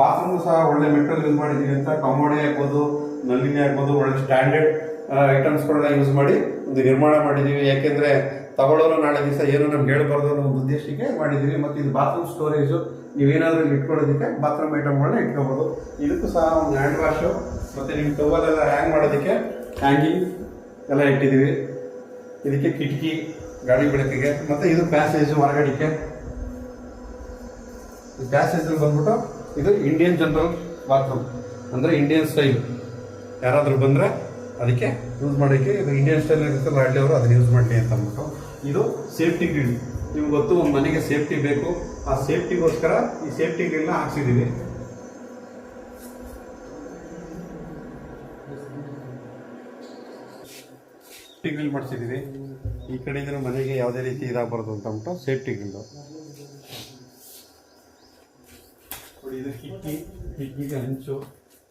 Bathroom ಸಹ ಒಳ್ಳೆ metal use ಮಾಡಿದ್ದೀವಿ ಅಂತ ಕಮೋಡಿ ಆಗ್ಬೋದು, ನಲ್ಲಿನಿ ಆಗ್ಬೋದು, ಒಳ್ಳೆ ಸ್ಟ್ಯಾಂಡರ್ಡ್ ಐಟಮ್ಸ್ಗಳನ್ನ ಯೂಸ್ ಮಾಡಿ ಒಂದು ನಿರ್ಮಾಣ ಮಾಡಿದ್ದೀವಿ ಯಾಕೆಂದ್ರೆ ತಗೊಳ್ಳೋರು ನಾಳೆ ದಿವಸ ಏನೋ ನಮ್ಗೆ ಹೇಳ್ಬಾರ್ದು ಅನ್ನೋ ಒಂದು ಉದ್ದೇಶಕ್ಕೆ ಮಾಡಿದ್ದೀವಿ ಮತ್ತು ಇದು ಬಾತ್ರೂಮ್ ಸ್ಟೋರೇಜು ನೀವೇನಾದರೂ ಇಟ್ಕೊಳ್ಳೋದಕ್ಕೆ ಬಾತ್ರೂಮ್ ಐಟಮ್ಗಳನ್ನ ಇಟ್ಕೊಬೋದು. ಇದಕ್ಕೂ ಸಹ ಒಂದು ಹ್ಯಾಂಡ್ ವಾಶು ಮತ್ತು ನಿಮ್ಮ ಟವಲ್ ಎಲ್ಲ ಹ್ಯಾಂಗ್ ಮಾಡೋದಕ್ಕೆ ಹ್ಯಾಂಗಿಂಗ್ ಎಲ್ಲ ಇಟ್ಟಿದ್ದೀವಿ ಇದಕ್ಕೆ ಕಿಟಕಿ, ಗಾಡಿ ಬೆಳಕಿಗೆ, ಮತ್ತು ಇದು ಪ್ಯಾಸೇಜ್ ಪ್ಯಾಸೇಜ್ ಬಂದ್ಬಿಟ್ಟು ಇದು ಇಂಡಿಯನ್ ಜನರಲ್ ಬಾತ್ರೂಮ್ ಅಂದ್ರೆ ಇಂಡಿಯನ್ ಸ್ಟೈಲ್ ಯಾರಾದರೂ ಬಂದ್ರೆ ಅದಕ್ಕೆ ಯೂಸ್ ಮಾಡೋಕ್ಕೆ ಇದು ಇಂಡಿಯನ್ ಸ್ಟೈಲ್ ಇರುತ್ತೆ ಲಾಡ್ಲಿಯವರು ಅವರು ಅದನ್ನ ಯೂಸ್ ಮಾಡಲಿ ಅಂತ ಅಂದ್ಬಿಟ್ಟು. ಇದು ಸೇಫ್ಟಿ ಗ್ರಿಲ್ ನಿಮ್ಗೆ ಗೊತ್ತು, ಒಂದು ಮನೆಗೆ ಸೇಫ್ಟಿ ಬೇಕು. ಆ ಸೇಫ್ಟಿಗೋಸ್ಕರ ಈ ಸೇಫ್ಟಿ ಗ್ರಿಲ್ನ ಹಾಕ್ಸಿದೀವಿ. ಸೇಫ್ಟಿ ಗ್ರಿಲ್ ಮಾಡಿಸಿದೀವಿ. ಈ ಕಡೆಯಿಂದ ಮನೆಗೆ ಯಾವುದೇ ರೀತಿ ಇದಾಗಬಾರ್ದು ಅಂತ ಅಂದ್ಬಿಟ್ಟು ಸೇಫ್ಟಿ ಗ್ರಿಲ್ಲು ಇದು ಕಿಟ್ಟಿ ಕಿಟಕಿಗೆ ಹಂಚು.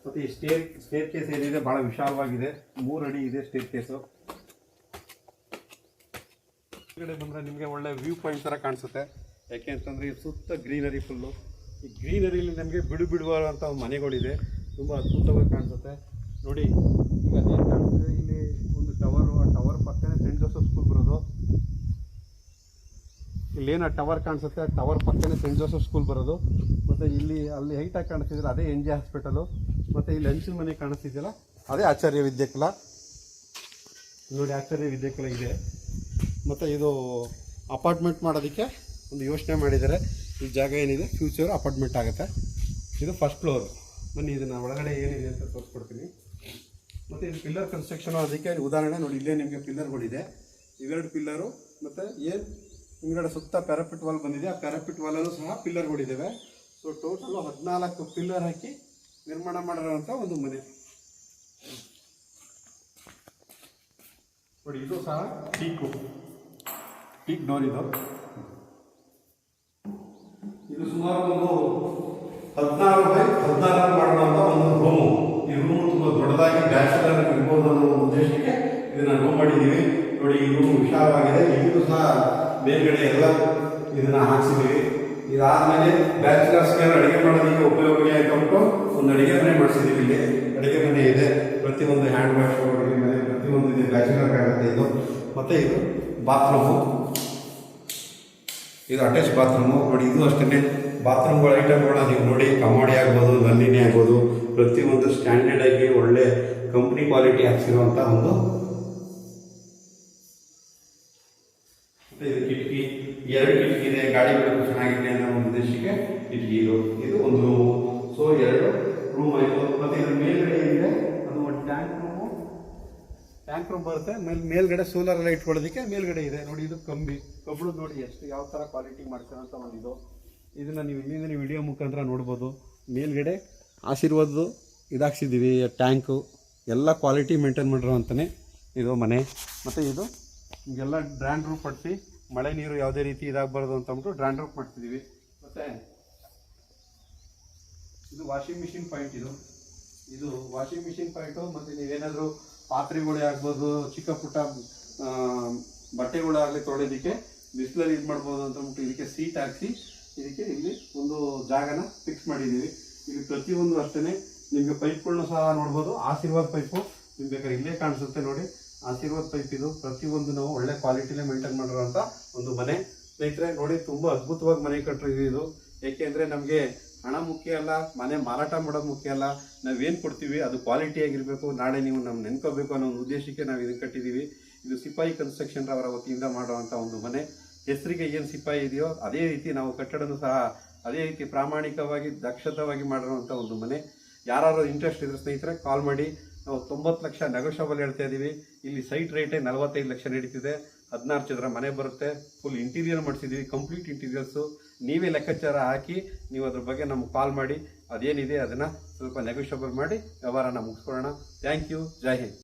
ಮತ್ತು ಈ ಸ್ಟೇರ್ ಸ್ಟೇರ್ ಕೇಸ್ ಏನಿದೆ ಭಾಳ ವಿಶಾಲವಾಗಿದೆ. ಮೂರು ಅಡಿ ಇದೆ ಸ್ಟೇರ್ ಕೇಸು ಕಡೆ ಬಂದರೆ ನಿಮಗೆ ಒಳ್ಳೆ ವ್ಯೂ ಪಾಯಿಂಟ್ ಥರ ಕಾಣಿಸುತ್ತೆ. ಯಾಕೆ ಅಂತಂದರೆ ಈ ಸುತ್ತ ಗ್ರೀನರಿ ಫುಲ್ಲು ಈ ಗ್ರೀನರಿಲಿ ನಮಗೆ ಬಿಡು ಬಿಡುವಂಥ ಮನೆಗಳಿದೆ. ತುಂಬ ಅದ್ಭುತವಾಗಿ ಕಾಣಿಸುತ್ತೆ. ನೋಡಿ, ಈಗ ಅದೇನು ಕಾಣಿಸ್ತಿದೆ? ಇಲ್ಲಿ ಒಂದು ಟವರು ಆ ಟವರ್ ಪಕ್ಕನೇ ಸೆಂಟ್ ಜೋಸಫ್ ಸ್ಕೂಲ್ ಬರೋದು. ಇಲ್ಲೇನು ಟವರ್ ಕಾಣಿಸುತ್ತೆ, ಆ ಟವರ್ ಪಕ್ಕನೇ ಸೆಂಟ್ ಜೋಸೆಫ್ ಸ್ಕೂಲ್ ಬರೋದು. ಮತ್ತು ಇಲ್ಲಿ ಅಲ್ಲಿ ಹೈಟಾಗಿ ಕಾಣಿಸ್ತಿದ್ರೆ ಅದೇ ಎನ್ ಜಿ ಹಾಸ್ಪಿಟಲು ಮತ್ತು ಇಲ್ಲಿ ಹಂಚಿನ ಮನೆ ಕಾಣಿಸ್ತಿದೆಯಲ್ಲ, ಅದೇ ಆಚಾರ್ಯ ವಿದ್ಯಾಕುಲ. ನೋಡಿ, ಆಚಾರ್ಯ ವಿದ್ಯಾಕುಲ ಇದೆ. ಮತ್ತು ಇದು ಅಪಾರ್ಟ್ಮೆಂಟ್ ಮಾಡೋದಕ್ಕೆ ಒಂದು ಯೋಚನೆ ಮಾಡಿದ್ದಾರೆ. ಈ ಜಾಗ ಏನಿದೆ? ಫ್ಯೂಚರ್ ಅಪಾರ್ಟ್ಮೆಂಟ್ ಆಗುತ್ತೆ. ಇದು ಫಸ್ಟ್ ಫ್ಲೋರ್ ಬನ್ನಿ, ಇದನ್ನು ಒಳಗಡೆ ಏನಿದೆ ಅಂತ ತೋರಿಸ್ಕೊಡ್ತೀನಿ. ಮತ್ತು ಇದು ಪಿಲ್ಲರ್ ಕನ್ಸ್ಟ್ರಕ್ಷನ್ ಅದಕ್ಕೆ ಉದಾಹರಣೆ ನೋಡಿ, ಇಲ್ಲೇ ನಿಮಗೆ ಪಿಲ್ಲರ್ಗಳಿದೆ ಇವೆರಡು ಪಿಲ್ಲರು ಮತ್ತು ಏನು? ಹಿಂದ್ಗಡೆ ಸುತ್ತ ಪ್ಯಾರಾಪಿಟ್ ವಾಲ್ ಬಂದಿದೆ. ಆ ಪ್ಯಾರಾಪಿಟ್ ವಾಲಲ್ಲೂ ಸಹ ಪಿಲ್ಲರ್ಗಳಿದ್ದಾವೆ ಸೊ ಟೋಟಲು ಹದಿನಾಲ್ಕು ಪಿಲ್ಲರ್ ಹಾಕಿ ನಿರ್ಮಾಣ ಮಾಡಿರೋಂಥ ಒಂದು ಮನೆ. ನೋಡಿ, ಇದು ಸಹ ಟೀಕು ಟೀಕ್ ಡೋರ್ ಇದು. ಇದು ಸುಮಾರು ಒಂದು ಹದಿನಾರು ಬೈ ಹದಿನಾರು ಮಾಡುವಂಥ ಒಂದು ರೂಮು ಈ ರೂಮು ತುಂಬ ದೊಡ್ಡದಾಗಿ ಬ್ಯಾಚುಲರ್ ಇರ್ಬೋದು ಅನ್ನೋ ಉದ್ದೇಶಕ್ಕೆ ಇದನ್ನ ರೂಮ್ ಮಾಡಿದ್ದೀವಿ. ನೋಡಿ, ಈ ರೂಮ್ ವಿಶಾಲವಾಗಿದೆ. ಇದು ಸಹ ಮೇಲ್ಗಡೆ ಎಲ್ಲ ಇದನ್ನ ಹಾಕ್ಸಿದ್ದೀವಿ ಇದಾದ್ಮೇಲೆ ಬ್ಯಾಚುಲರ್ಸ್ಗೆ ಅಡುಗೆ ಮಾಡೋದಕ್ಕೆ ಉಪಯೋಗ ಆಯ್ತು ಒಂದು ಅಡುಗೆ ಮನೆ ಮಾಡಿಸಿದ್ದೀವಿ ಇಲ್ಲಿ. ಅಡುಗೆ ಮನೆ ಇದೆ. ಪ್ರತಿಯೊಂದು ಹ್ಯಾಂಡ್ ವಾಶ್ ಅಡುಗೆ ಮನೆ, ಪ್ರತಿಯೊಂದು ಇದೆ. ಬ್ಯಾಚುಲರ್ ಆಗುತ್ತೆ ಇದು. ಮತ್ತೆ ಇದು ಬಾತ್ರೂಮು ಇದು ಅಟ್ಯಾಚ್ ಬಾತ್ರೂಮು ನೋಡಿ, ಇದು ಅಷ್ಟೇ ಬಾತ್ರೂಮ್ಗಳ ಐಟಮ್ಗಳ ನೀವು ನೋಡಿ, ಕಮಾಡಿ ಆಗ್ಬೋದು, ನಲ್ಲಿನೇ ಆಗ್ಬೋದು, ಪ್ರತಿಯೊಂದು ಸ್ಟ್ಯಾಂಡರ್ಡ್ ಆಗಿ ಒಳ್ಳೆ ಕಂಪ್ನಿ ಕ್ವಾಲಿಟಿ ಹಾಕ್ಸಿರುವಂಥ ಒಂದು ಇದು ಕಿಟಕಿ ಎರಡು ಕಿಟಕಿ ಇದೆ ಗಾಡಿ ಬೆಳಕು ಚೆನ್ನಾಗಿದೆ ಅನ್ನೋ ಒಂದು ಉದ್ದೇಶಕ್ಕೆ ಕಿಟಕಿ ಇದು. ಇದು ಒಂದು ಸೊ ಎರಡು ರೂಮ್ ಆಯಿತು. ಮತ್ತೆ ಇದ್ರ ಮೇಲ್ಗಡೆ ಏನಿದೆ? ಅದು ಒಂದು ಟ್ಯಾಂಕ್ ರೂಮು ಟ್ಯಾಂಕ್ ರೂಮ್ ಬರುತ್ತೆ. ಮೇಲೆ, ಮೇಲ್ಗಡೆ ಸೋಲಾರ್ ಎಲ್ಲ ಇಟ್ಕೊಳ್ಳೋದಕ್ಕೆ ಮೇಲ್ಗಡೆ ಇದೆ. ನೋಡಿ, ಇದು ಕಂಬಿ. ಕಬ್ಬಳು ನೋಡಿ ಎಷ್ಟು, ಯಾವ ಥರ ಕ್ವಾಲಿಟಿ ಮಾಡ್ತಾರಂತ ಒಂದು ಇದು. ಇದನ್ನ ನೀವು ಇಲ್ಲಿಂದ ನೀವು ವಿಡಿಯೋ ಮುಖಾಂತರ ನೋಡ್ಬೋದು. ಮೇಲ್ಗಡೆ ಆಶೀರ್ವಾದದ್ದು ಇದಾಕ್ಸಿದ್ದೀವಿ ಟ್ಯಾಂಕು ಎಲ್ಲ ಕ್ವಾಲಿಟಿ ಮೇಂಟೈನ್ ಮಾಡಿರೋ ಅಂತಲೇ ಇದು ಮನೆ. ಮತ್ತು ಇದು ಈಗೆಲ್ಲ ಡ್ರ್ಯಾಂಡ್ ರೂಪ್ ಪಡಿಸಿ ಮಳೆ ನೀರು ಯಾವುದೇ ರೀತಿ ಇದಾಗಬಾರ್ದು ಅಂತಂದ್ಬಿಟ್ಟು ಡ್ರ್ಯಾಂಡ್ರೂ ಮಾಡ್ತಿದ್ದೀವಿ ಮತ್ತು ಇದು ವಾಷಿಂಗ್ ಮಿಷಿನ್ ಪಾಯಿಂಟ್ ಇದು. ಇದು ವಾಷಿಂಗ್ ಮಿಷಿನ್ ಪಾಯಿಂಟು, ಮತ್ತು ನೀವೇನಾದರೂ ಪಾತ್ರೆಗಳೇ ಆಗ್ಬೋದು, ಚಿಕ್ಕ ಪುಟ್ಟ ಬಟ್ಟೆಗಳೇ ಆಗಲಿ ತೊಳೆಯೋದಕ್ಕೆ ಬಿಸಿಲಲ್ಲಿ ಇದು ಮಾಡ್ಬೋದು ಅಂತ ಅಂದ್ಬಿಟ್ಟು ಇದಕ್ಕೆ ಸೀಟ್ ಹಾಕಿಸಿ, ಇದಕ್ಕೆ ಇಲ್ಲಿ ಒಂದು ಜಾಗನ ಫಿಕ್ಸ್ ಮಾಡಿದ್ದೀವಿ. ಇಲ್ಲಿ ಪ್ರತಿಯೊಂದು ಅಷ್ಟೇ ನಿಮಗೆ ಪೈಪ್ಗಳನ್ನ ಸಹ ನೋಡ್ಬೋದು, ಆಶೀರ್ವಾದ ಪೈಪು ನಿಮ್ಗೆ ಬೇಕಾದ್ರೆ ಇಲ್ಲೇ ಕಾಣಿಸುತ್ತೆ ನೋಡಿ. ಆಶೀರ್ವಾದ್ ಪೈಪ್ ಇದು. ಪ್ರತಿಯೊಂದು ನಾವು ಒಳ್ಳೆ ಕ್ವಾಲಿಟಿಲೇ ಮೇಂಟೈನ್ ಮಾಡಿರೋಂಥ ಒಂದು ಮನೆ. ಸ್ನೇಹಿತರೆ, ನೋಡಿ, ತುಂಬ ಅದ್ಭುತವಾಗಿ ಮನೆ ಕಟ್ಟಿದ್ವಿ ಇದು. ಏಕೆಂದರೆ ನಮಗೆ ಹಣ ಮುಖ್ಯ ಅಲ್ಲ, ಮನೆ ಮಾರಾಟ ಮಾಡೋದು ಮುಖ್ಯ ಅಲ್ಲ. ನಾವೇನು ಕೊಡ್ತೀವಿ, ಅದು ಕ್ವಾಲಿಟಿ ಆಗಿರಬೇಕು. ನಾಳೆ ನೀವು ನಮ್ಮ ನೆನ್ಕೋಬೇಕು ಅನ್ನೋ ಒಂದು ಉದ್ದೇಶಕ್ಕೆ ನಾವು ಇದನ್ನು ಕಟ್ಟಿದ್ದೀವಿ ಇದು ಸಿಪಾಯಿ ಕನ್ಸ್ಟ್ರಕ್ಷನ್ ಅವರ ವತಿಯಿಂದ ಮಾಡುವಂಥ ಒಂದು ಮನೆ. ಹೆಸರಿಗೆ ಏನು ಸಿಪಾಯಿ ಇದೆಯೋ, ಅದೇ ರೀತಿ ನಾವು ಕಟ್ಟಡನೂ ಸಹ ಅದೇ ರೀತಿ ಪ್ರಾಮಾಣಿಕವಾಗಿ, ದಕ್ಷತವಾಗಿ ಮಾಡಿರುವಂಥ ಒಂದು ಮನೆ. ಯಾರು ಇಂಟ್ರೆಸ್ಟ್ ಇದ್ರೆ ಸ್ನೇಹಿತರೆ ಕಾಲ್ ಮಾಡಿ. ನಾವು ತೊಂಬತ್ತು ಲಕ್ಷ ನೆಗೋಷಿಯಬಲ್ ಹೇಳ್ತಾ ಇದ್ದೀವಿ ಇಲ್ಲಿ ಸೈಟ್ ರೇಟೇ ನಲವತ್ತೈದು ಲಕ್ಷ ನಡೀತಿದೆ. ಹದಿನಾರು ಚದರ ಮನೆ ಬರುತ್ತೆ. ಫುಲ್ ಇಂಟೀರಿಯರ್ ಮಾಡಿಸಿದ್ದೀವಿ ಕಂಪ್ಲೀಟ್ ಇಂಟೀರಿಯರ್ಸು ನೀವೇ ಲೆಕ್ಕಾಚಾರ ಹಾಕಿ, ನೀವು ಅದ್ರ ಬಗ್ಗೆ ನಮ್ಗೆ ಕಾಲ್ ಮಾಡಿ. ಅದೇನಿದೆ, ಅದನ್ನು ಸ್ವಲ್ಪ ನೆಗೋಷಿಯಬಲ್ ಮಾಡಿ, ವ್ಯವಹಾರನ ಮುಗಿಸ್ಕೊಳ್ಳೋಣ. ಥ್ಯಾಂಕ್ ಯು ಜೈ ಹಿಂದ್